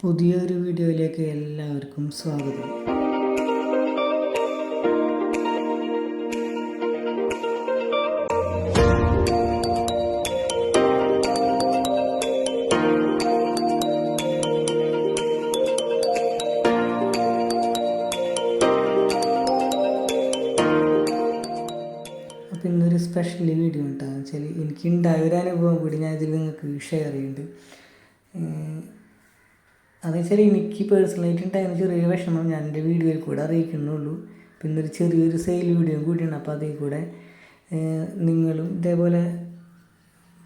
പുതിയൊരു വീഡിയോയിലേക്ക് എല്ലാവർക്കും സ്വാഗതം. ഇന്നൊരു സ്പെഷ്യൽ വീഡിയോ ഉണ്ടാകും വെച്ചാൽ എനിക്കുണ്ടായ ഒരു അനുഭവം കൂടി ഞാൻ ഇതിൽ നിങ്ങൾക്ക് ഷെയർ ചെയ്യുന്നുണ്ട്. അതെന്ന് വെച്ചാൽ എനിക്ക് പേഴ്സണലായിട്ട് ഉണ്ടായിരുന്ന ചെറിയ വിഷമം. ഞാൻ എന്റെ വീഡിയോയിൽ കൂടെ അറിയിക്കുന്നുള്ളൂ. പിന്നെ ഒരു ചെറിയൊരു സെയിൽ വീഡിയോ കൂടിയാണ് അപ്പോൾ അതിൽ കൂടെ നിങ്ങളും ഇതേപോലെ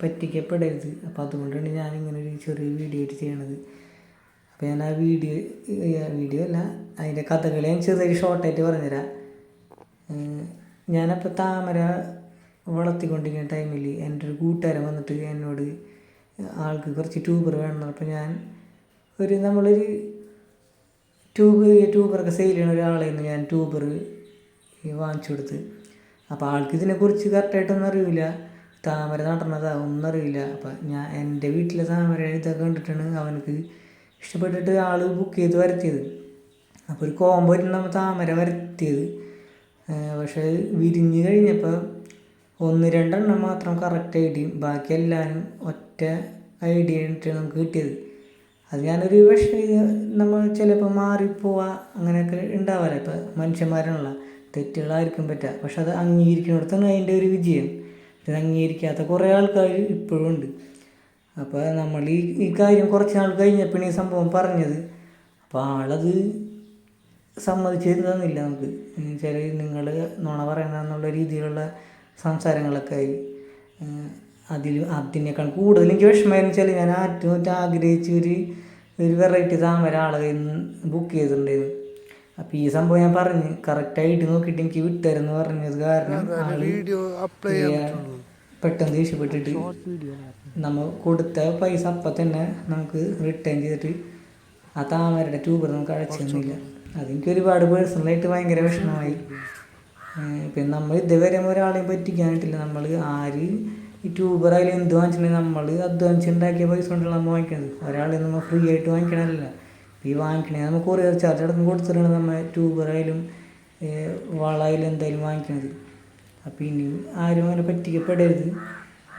പറ്റിക്കപ്പെടരുത്. അപ്പോൾ അതുകൊണ്ടാണ് ഞാൻ ഇങ്ങനെ ഒരു ചെറിയ വീഡിയോ ആയിട്ട് ചെയ്യണത്. അപ്പോൾ ഞാൻ ആ വീഡിയോ വീഡിയോ അല്ല അതിന്റെ കഥകളെ ഞാൻ ചെറിയൊരു ഷോർട്ടായിട്ട് പറഞ്ഞുതരാം. ഞാനപ്പോൾ താമര വളർത്തിക്കൊണ്ടിരിക്കുന്ന ടൈമിൽ എന്റെ ഒരു കൂട്ടുകാരൻ വന്നിട്ട് എന്നോട് ആൾക്ക് കുറച്ച് ട്യൂബർ വേണം അപ്പോൾ ഞാൻ ഒരു നമ്മളൊരു ട്യൂബ് ട്യൂബറൊക്കെ സെയിൽ ചെയ്യുന്ന ഒരാളെ നിന്ന് ഞാൻ ട്യൂബർ വാങ്ങിച്ചു കൊടുത്ത് അപ്പോൾ ആൾക്ക് ഇതിനെക്കുറിച്ച് കറക്റ്റായിട്ടൊന്നും അറിയില്ല. താമര നടന്നതാ ഒന്നും അറിയില്ല. അപ്പം ഞാൻ എന്റെ വീട്ടിലെ താമര ഇതൊക്കെ കണ്ടിട്ടാണ് അവനക്ക് ഇഷ്ടപ്പെട്ടിട്ട് ആൾ ബുക്ക് ചെയ്ത് വരത്തിയത്. അപ്പോൾ ഒരു കോമ്പോ നമ്മൾ താമര വരത്തിയത്. പക്ഷേ വിരിഞ്ഞ് കഴിഞ്ഞപ്പോൾ ഒന്ന് രണ്ടെണ്ണം മാത്രം കറക്റ്റ് ഐഡിയും ബാക്കി എല്ലാവരും ഒറ്റ ഐഡിയ നമുക്ക് കിട്ടിയത്. അത് ഞാനൊരു വിഷം നമ്മൾ ചിലപ്പോൾ മാറിപ്പോവാ അങ്ങനെയൊക്കെ ഉണ്ടാവാറ് ഇപ്പോൾ മനുഷ്യന്മാരാണല്ലോ. തെറ്റുകളായിരിക്കും പറ്റുക പക്ഷെ അത് അംഗീകരിക്കുന്നിടത്താണ് അതിന്റെ ഒരു വിജയം. ഇത് അംഗീകരിക്കാത്ത കുറേ ആൾക്കാർ ഇപ്പോഴും ഉണ്ട്. അപ്പോൾ നമ്മൾ ഈ ഈ കാര്യം കുറച്ച് നാൾ കഴിഞ്ഞപ്പോൾ ഈ സംഭവം പറഞ്ഞത്. അപ്പോൾ ആളത് സമ്മതിച്ചിരുന്നില്ല നമുക്ക്. ചില നിങ്ങൾ നുണ പറയണമെന്നുള്ള രീതിയിലുള്ള സംസാരങ്ങളൊക്കെ ആയി. അതിൽ അതിനേക്കാൾ കൂടുതൽ എനിക്ക് വിഷമമായിരുന്നു വെച്ചാൽ ഞാൻ ഏറ്റവും ആഗ്രഹിച്ച് ഒരു ഒരു വെറൈറ്റി താമര ആളെ ബുക്ക് ചെയ്തിട്ടുണ്ടായിരുന്നു. അപ്പം ഈ സംഭവം ഞാൻ പറഞ്ഞു കറക്റ്റായിട്ട് നോക്കിയിട്ട് എനിക്ക് വിട്ടുതരുമെന്ന് പറഞ്ഞത് കാരണം പെട്ടെന്ന് ദേഷ്യപ്പെട്ടിട്ട് നമ്മൾ കൊടുത്ത പൈസ അപ്പം തന്നെ നമുക്ക് റിട്ടേൺ ചെയ്തിട്ട് ആ താമരയുടെ ട്യൂബർ നമുക്ക് അടച്ചു തന്നില്ല. അതെനിക്ക് ഒരുപാട് പേഴ്സണലായിട്ട് ഭയങ്കര വിഷമമായി. പിന്നെ നമ്മൾ ഇതുവരെ ഒരാളെയും പറ്റിക്കാനായിട്ടില്ല നമ്മൾ ആര് ഈ ട്യൂബർ അതിൽ എന്ത് വാങ്ങിച്ചിട്ടുണ്ടെങ്കിൽ നമ്മൾ അധ്വാനിച്ചുണ്ടാക്കിയ പൈസ കൊണ്ടുള്ള നമ്മൾ വാങ്ങിക്കുന്നത് ഒരാളെ നമ്മൾ ഫ്രീ ആയിട്ട് വാങ്ങിക്കണമല്ല ഈ വാങ്ങിക്കണേ നമ്മൾ കൊറിയർ ചാർജ് അടക്കം കൊടുത്തിട്ടാണ് നമ്മൾ ട്യൂബറായാലും വളായാലും എന്തായാലും വാങ്ങിക്കണത്. അപ്പോൾ ഇനി ആരും അങ്ങനെ പറ്റിക്കപ്പെടരുത്.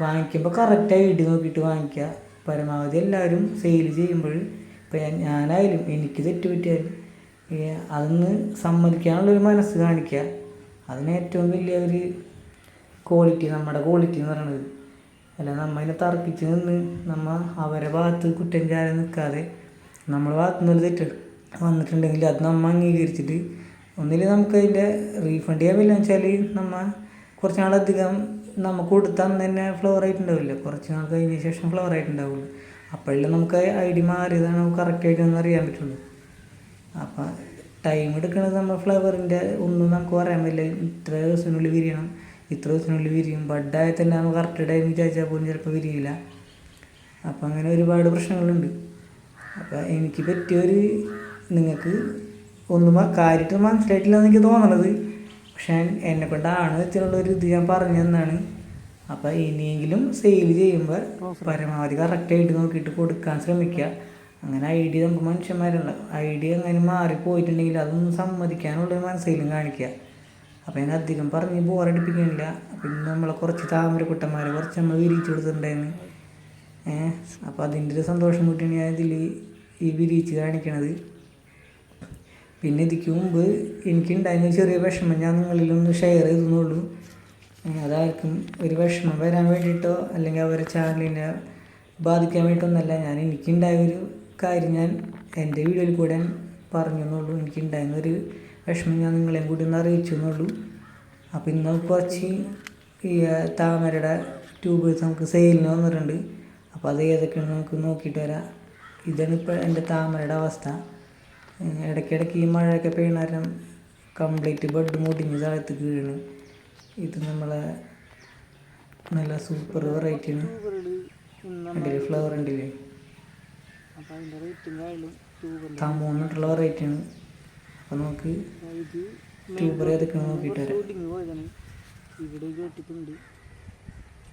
വാങ്ങിക്കുമ്പോൾ കറക്റ്റായി ഇട്ട് നോക്കിയിട്ട് വാങ്ങിക്കുക പരമാവധി എല്ലാവരും സെയിൽ ചെയ്യുമ്പോൾ ഇപ്പോൾ ഞാനായാലും എനിക്ക് തെറ്റ് പറ്റിയാലും അതൊന്ന് സമ്മതിക്കാനുള്ളൊരു മനസ്സ് കാണിക്കുക അതിന് ഏറ്റവും വലിയ ഒരു ക്വാളിറ്റി നമ്മുടെ ക്വാളിറ്റി എന്ന് പറയുന്നത് അല്ല നമ്മൾ അതിനെ തർക്കിച്ച് നിന്ന് നമ്മൾ അവരെ ഭാഗത്ത് കുറ്റം ചാരം നിൽക്കാതെ നമ്മൾ ഭാഗത്തു നിന്ന് തെറ്റ് വന്നിട്ടുണ്ടെങ്കിൽ അത് നമ്മൾ അംഗീകരിച്ചിട്ട് ഒന്നിൽ നമുക്ക് അതിന്റെ റീഫണ്ട് ചെയ്യാൻ പറ്റില്ല. വെച്ചാൽ നമ്മൾ കുറച്ച് നാളധികം നമുക്ക് കൊടുത്താൽ തന്നെ ഫ്ലവർ ആയിട്ടുണ്ടാവില്ല. കുറച്ച് നാൾ കഴിഞ്ഞ ശേഷം ഫ്ലവർ ആയിട്ടുണ്ടാവുള്ളൂ. അപ്പോഴല്ലേ നമുക്ക് ഐ ഡി മാറിയതാണ് നമുക്ക് കറക്റ്റായിട്ട് ഒന്ന് അറിയാൻ പറ്റുള്ളൂ. അപ്പം ടൈം എടുക്കുന്നത് നമ്മൾ ഫ്ലവറിന്റെ ഒന്നും നമുക്ക് പറയാൻ പറ്റില്ല. ഇത്ര ദിവസത്തിനുള്ളിൽ വിരിയണം. ഇത്ര ദിവസത്തിനുള്ളിൽ വിരിയും. ബഡായി തന്നെ നമ്മൾ കറക്റ്റ് ടൈം വിചാരിച്ചാൽ പോലും ചിലപ്പോൾ വിരിയില്ല അപ്പം അങ്ങനെ ഒരുപാട് പ്രശ്നങ്ങളുണ്ട്. അപ്പം എനിക്ക് പറ്റിയൊരു നിങ്ങൾക്ക് ഒന്നും കാര്യമായിട്ട് മനസ്സിലായിട്ടില്ല എന്ന് എനിക്ക് തോന്നണത്. പക്ഷേ എന്നെ കൊണ്ടാണ് വെച്ചിട്ടുള്ളൊരു ഇത് ഞാൻ പറഞ്ഞു തന്നാണ് അപ്പം ഇനിയെങ്കിലും സെയിൽ ചെയ്യുമ്പോൾ പരമാവധി കറക്റ്റായിട്ട് നോക്കിയിട്ട് കൊടുക്കാൻ ശ്രമിക്കുക. അങ്ങനെ ഐഡിയ നമുക്ക് മനുഷ്യന്മാരുള്ള ഐഡിയ അങ്ങനെ മാറിപ്പോയിട്ടുണ്ടെങ്കിൽ അതൊന്നും സമ്മതിക്കാനുള്ള മനസ്സിലും കാണിക്കുക. അപ്പോൾ ഞാൻ അധികം പറഞ്ഞ് ബോറടിപ്പിക്കുന്നില്ല പിന്നെ നമ്മളെ കുറച്ച് താമര താമരക്കുട്ടന്മാരെ കുറച്ച് നമ്മൾ വിരിയിച്ചു കൊടുത്തിട്ടുണ്ടായിരുന്നു. ഏഹ് അപ്പോൾ അതിന്റെ ഒരു സന്തോഷം കൂട്ടിയാണ് ഞാൻ ഇതിൽ ഈ വിരിയിച്ച് കാണിക്കണത്. പിന്നെ ഇതിക്ക് മുമ്പ് എനിക്കുണ്ടായിരുന്ന ചെറിയ വിഷമം ഞാൻ നിങ്ങളിലൊന്ന് ഷെയർ ചെയ്തെന്നുള്ളൂ. അതാർക്കും ഒരു വിഷമം വരാൻ വേണ്ടിയിട്ടോ അല്ലെങ്കിൽ അവരെ ചാനലിനെ ബാധിക്കാൻ വേണ്ടിയിട്ടൊന്നല്ല ഞാൻ എനിക്കുണ്ടായ ഒരു കാര്യം ഞാൻ എന്റെ വീഡിയോയിൽ കൂടെ പറഞ്ഞു എന്നുള്ളൂ എനിക്കുണ്ടായിരുന്ന ഒരു വിഷമം ഞാൻ നിങ്ങളെയും കൂടി ഒന്ന് അറിയിച്ചു എന്നുള്ളൂ അപ്പോൾ ഇന്ന് കുറച്ച് ഈ താമരയുടെ ട്യൂബ് നമുക്ക് സെയിലിന് വന്നിട്ടുണ്ട്. അപ്പോൾ അത് ഏതൊക്കെയാണ് നമുക്ക് നോക്കിയിട്ട് വരാം. ഇതാണ് ഇപ്പോൾ എന്റെ താമരയുടെ അവസ്ഥ. ഇടയ്ക്കിടയ്ക്ക് ഈ മഴയൊക്കെ പെയ്യണാരം കംപ്ലീറ്റ് ബെഡ് മുടിഞ്ഞ് താഴത്ത് വീണ്. ഇത് നമ്മളെ നല്ല സൂപ്പർ വെറൈറ്റിയാണ്. അതിൽ ഫ്ലവർ ഉണ്ടല്ലേ? തമൂന്നിട്ടുള്ള വെറൈറ്റിയാണ്. അപ്പോൾ നമുക്ക് ട്യൂബർ ഏതൊക്കെയാണ് നോക്കിയിട്ട് വരാം. ഇവിടെ കേട്ടിട്ടുണ്ട്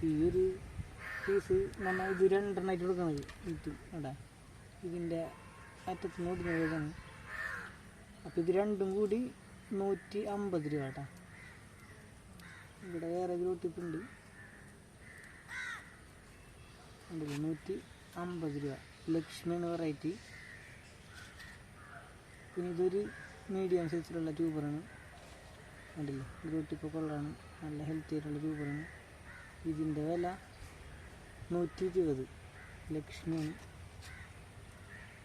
ഈ ഒരു പീസ് നമ്മൾ ഇത് രണ്ടെണ്ണമായിട്ട് കൊടുക്കണത് ഇത് അവിടെ. ഇതിന്റെ അറ്റത്ത് നിന്ന് ഒടിഞ്ഞു പോയതാണ് അപ്പോൾ ഇത് രണ്ടും കൂടി നൂറ്റി അമ്പത് രൂപ കേട്ടോ. ഇവിടെ വേറെ ഉണ്ടല്ലോ നൂറ്റി അമ്പത് രൂപ. ലക്ഷ്മി എന്ന വെറൈറ്റി. പിന്നെ ഇതൊരു മീഡിയം സൈസിലുള്ള ട്യൂബറാണ് ഉണ്ടല്ലോ ഗ്രൂട്ടിപ്പ് കൊള്ളാണ്. നല്ല ഹെൽത്തി ആയിട്ടുള്ള ട്യൂബറാണ് ഇതിന്റെ വില നൂറ്റി ഇരുപത് ലക്ഷ്മിയാണ്.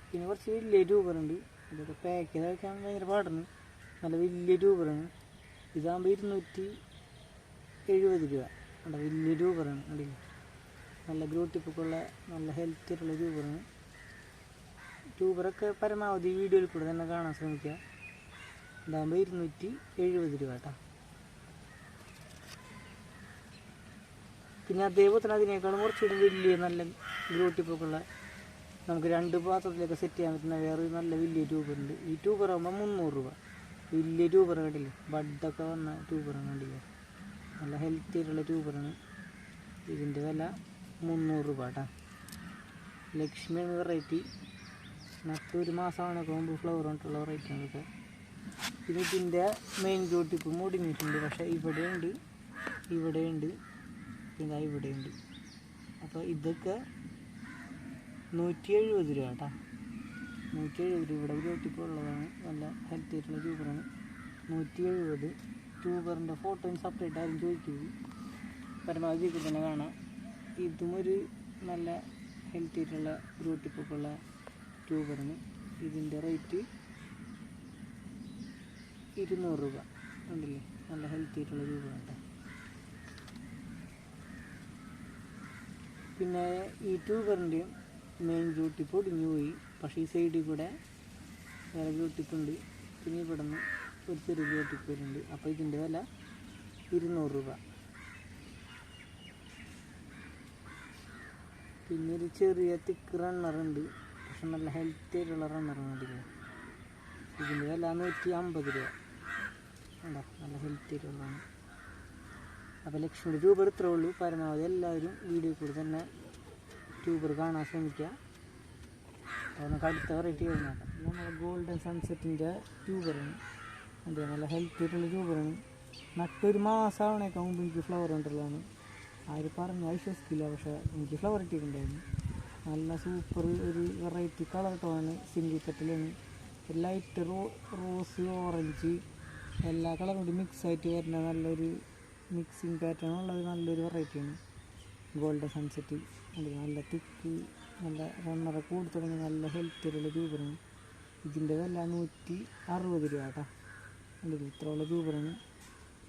പിന്നെ കുറച്ച് വലിയ ട്യൂബറുണ്ട് ഇതൊക്കെ പാക്ക് ചെയ്ത് വയ്ക്കാൻ ഭയങ്കര പാടാണ്. നല്ല വലിയ ട്യൂബറാണ് ഇതാകുമ്പോൾ ഇരുന്നൂറ്റി എഴുപത് രൂപ. അവിടെ വലിയ ട്യൂബറാണ് കണ്ടില്ലേ? നല്ല ഗ്രൂട്ടിപ്പൊക്കെയുള്ള നല്ല ഹെൽത്തി ആയിട്ടുള്ള ട്യൂബറാണ് ട്യൂബറൊക്കെ പരമാവധി വീഡിയോയിൽ കൂടെ തന്നെ കാണാൻ ശ്രമിക്കുക ഇതാകുമ്പോൾ ഇരുന്നൂറ്റി എഴുപത് രൂപ കേട്ടോ. പിന്നെ അതേപോലെ തന്നെ അതിനേക്കാളും കുറച്ചുകൂടി വലിയ നല്ല ഗ്രൂട്ടിപ്പൊക്കെയുള്ള നമുക്ക് രണ്ട് പാത്രത്തിലൊക്കെ സെറ്റ് ചെയ്യാൻ പറ്റുന്ന വേറൊരു നല്ല വലിയ ട്യൂബറുണ്ട് ഈ ട്യൂബർ ആകുമ്പോൾ മുന്നൂറ് രൂപ. വലിയ ട്യൂബർ കണ്ടില്ലേ? ബഡൊക്കെ വന്ന ട്യൂബറാണ് കണ്ടില്ലേ? നല്ല ഹെൽത്തി ആയിട്ടുള്ള ട്യൂബറാണ് ഇതിന്റെ വില മുന്നൂറ് രൂപ കേട്ടോ. ലക്ഷ്മി എന്ന വെറൈറ്റി നട്ട് ഒരു മാസമാണ് മുമ്പ് ഫ്ലവർ കൊണ്ടുള്ള വെറൈറ്റിയാണ് ഇതൊക്കെ. പിന്നെ ഇതിന്റെ മെയിൻ ഗ്രൂട്ടിപ്പ് മുടിഞ്ഞിട്ടുണ്ട്. പക്ഷേ ഇവിടെയുണ്ട്. ഇവിടെയുണ്ട്. പിന്നെ ഇവിടെയുണ്ട്. അപ്പോൾ ഇതൊക്കെ നൂറ്റി എഴുപത് രൂപ കേട്ടോ. നൂറ്റി എഴുപത് രൂപ. ഇവിടെ ഗ്രൂട്ടിപ്പ് ഉള്ളതാണ്. നല്ല ഹെൽത്തി ആയിട്ടുള്ള ട്യൂബറാണ് നൂറ്റി എഴുപത് ട്യൂബറിന്റെ ഫോട്ടോയും സെപ്പറേറ്റ് ആരും ചോദിക്കുന്നത് പരമാവധി ഇതിൽ തന്നെ കാണാം. ഇതും ഒരു നല്ല ഹെൽത്തി ആയിട്ടുള്ള ഗ്രൂട്ടിപ്പൊക്കെ ഉള്ള ട്യൂബറാണ് ഇതിന്റെ റേറ്റ് ഇരുന്നൂറ് രൂപ. ഉണ്ടല്ലേ നല്ല ഹെൽത്തി ആയിട്ടുള്ള രൂപ ഉണ്ട് പിന്നെ ഈ ട്യൂബറിന്റെയും മെയിൻ ഗ്രൂട്ടിപ്പ് ഒടിഞ്ഞു പോയി. പക്ഷേ ഈ സൈഡിൽ കൂടെ വേറെ ഗ്രൂട്ടിപ്പ് ഉണ്ട്. പിന്നെ ഇവിടെ നിന്ന് ഒരു ചെറിയ ഗ്രൂട്ടിപ്പ് വരുന്നുണ്ട് അപ്പോൾ ഇതിന്റെ വില ഇരുന്നൂറ് രൂപ. പിന്നെ ഒരു ചെറിയ തിക്ക് റണ്ണറുണ്ട് പക്ഷെ നല്ല ഹെൽത്തി ആയിട്ടുള്ള റണ്ണറാണ് കണ്ടില്ലേ ഇതിന്റെ വില നൂറ്റി അമ്പത് രൂപ. ഉണ്ടോ? നല്ല ഹെൽത്തി ആയിട്ടുള്ളതാണ് അപ്പോൾ ലക്ഷ്മിയുടെ ട്യൂബർ ഇത്രേ ഉള്ളൂ. പരമാവധി എല്ലാവരും വീഡിയോ കൂടി തന്നെ ട്യൂബർ കാണാൻ ശ്രമിക്കുക. അപ്പോൾ നമുക്ക് അടുത്ത വെറൈറ്റി നോക്കാം. നമ്മുടെ ഗോൾഡൻ സൺസെറ്റിന്റെ ട്യൂബറാണ് അതെ നല്ല ഹെൽത്തി ആയിട്ടുള്ള ട്യൂബറാണ് നട്ടൊരു മാസമാവണേക്കാൾ മുമ്പ് എനിക്ക് ഫ്ലവർ ഉണ്ടല്ലാണ് ആര് പറഞ്ഞ് വിശ്വസിക്കില്ല പക്ഷേ എനിക്ക് ഫ്ലവർ ഇട്ടിട്ടുണ്ടായിരുന്നു നല്ല സൂപ്പർ ഒരു വെറൈറ്റി കളർ ടോണാണ് സിംഗിക്കറ്റിലാണ് ലൈറ്റ് റോ റോസ് ഓറഞ്ച് എല്ലാ കളറും കൂടി മിക്സ് ആയിട്ട് വരുന്ന നല്ലൊരു മിക്സിങ് പാറ്റേൺ ഉള്ളത് നല്ലൊരു വെറൈറ്റിയാണ് ഗോൾഡൻ സൺസെറ്റ് അത് നല്ല തിക്ക് നല്ല റണ്ണറൊക്കെ കൂടി തുടങ്ങി നല്ല ഹെൽത്തി രൂപമാണ് ഇതിന്റെ വില നൂറ്റി അറുപത് രൂപ കേട്ടോ. കണ്ടില്ലേ ഇത്രയുള്ള രൂപമാണ്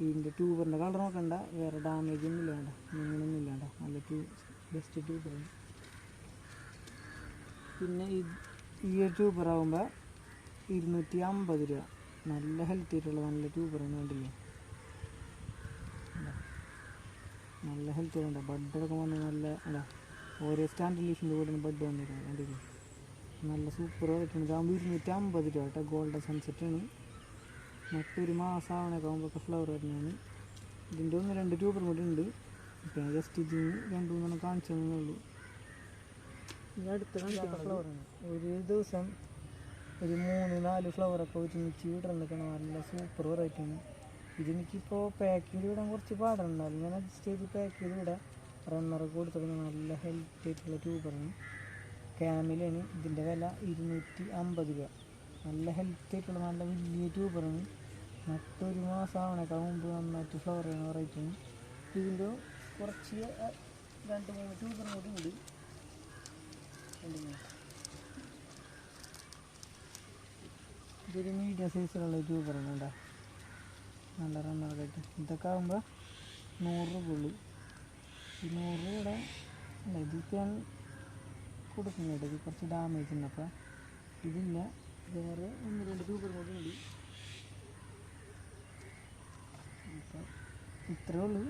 ഇതിന്റെ ട്യൂബറിന്റെ കളർ നോക്കണ്ട വേറെ ഡാമേജ് ഒന്നും ഇല്ലാണ്ട ഇല്ല ഇല്ലാണ്ട നല്ല ട്യൂ ബെസ്റ്റ് ട്യൂബറാണ് പിന്നെ ഈ ഒരു ട്യൂബറാകുമ്പോൾ ഇരുന്നൂറ്റി അമ്പത് രൂപ. നല്ല ഹെൽത്തി ആയിട്ടുള്ള നല്ല ട്യൂബറാണ് കണ്ടില്ലേ? നല്ല ഹെൽത്തി ഉണ്ട് ബഡൊക്കെ വന്ന് നല്ല അല്ല ഓരോ സ്റ്റാൻഡ് ലീഫിന്റെ കൂടെ ബഡ് വന്നിരുന്നു കണ്ടില്ലേ? നല്ല സൂപ്പർ ആയിട്ടുണ്ട്. ഇതാകുമ്പോൾ ഇരുന്നൂറ്റി അമ്പത് രൂപ കേട്ടോ. ഗോൾഡൻ സൺസെറ്റാണ് മറ്റൊരു മാസമാവണൊക്കെ ആകുമ്പോൾ ഫ്ലവർ വരുന്നതാണ്. ഇതിന്റെ ഒന്ന് രണ്ട് ട്യൂബറും കൂടെ ഉണ്ട്. ഇപ്പം ജസ്റ്റ് ഇതിന് രണ്ട് മൂന്നെണ്ണം കാണിച്ചു തന്നേ ഉള്ളൂ. അടുത്ത ഫ്ലവറാണ് ഒരു ദിവസം ഒരു മൂന്ന് നാല് ഫ്ലവറൊക്കെ ഒരുമിച്ച് വിടർന്നിക്കണം നല്ല സൂപ്പർ വെറൈറ്റിയാണ് ഇതെനിക്കിപ്പോൾ പാക്ക് ചെയ്ത് വിടാൻ കുറച്ച് പാടുണ്ടായിരുന്നു ഞാൻ അഡ്ജസ്റ്റ് ചെയ്ത് പാക്ക് ചെയ്ത് വിടാം. റണ്ണറൊക്കെ കൊടുത്തിരുന്ന നല്ല ഹെൽത്തി ആയിട്ടുള്ള ട്യൂബറാണ് ക്യാമിലാണ് ഇതിന്റെ വില ഇരുന്നൂറ്റി അമ്പത് രൂപ. നല്ല ഹെൽത്തി ആയിട്ടുള്ള നല്ല വലിയ ട്യൂബറാണ് മറ്റൊരു മാസം ആവണേക്കാൾ മുമ്പ് നന്നായിട്ട് ഫ്ലവർ ചെയ്യുന്ന വെറൈറ്റിയാണ് ഇതിന്റെ കുറച്ച് രണ്ട് മൂന്ന് ട്യൂബറും കൂടി ഉണ്ട് കണ്ടില്ലേ? ഇതൊരു മീഡിയം സൈസിലുള്ള ട്യൂബറാണ് കേട്ടോ നല്ല റണ്ണറൊക്കെ ഇതൊക്കെ ആകുമ്പോൾ നൂറ് രൂപ ഉള്ളു ഈ നൂറ് രൂപയുടെ അല്ല ഇതിപ്പോൾ ഞാൻ കൊടുക്കുന്നുണ്ട് ഇത് കുറച്ച് ഡാമേജ് ഉണ്ട്. അപ്പോൾ ഇതില്ല. വേറെ ഒന്ന് രണ്ട് ട്യൂബർ കൂടി ഉണ്ട്. അപ്പോൾ ഇത്രേ ഉള്ളൂ.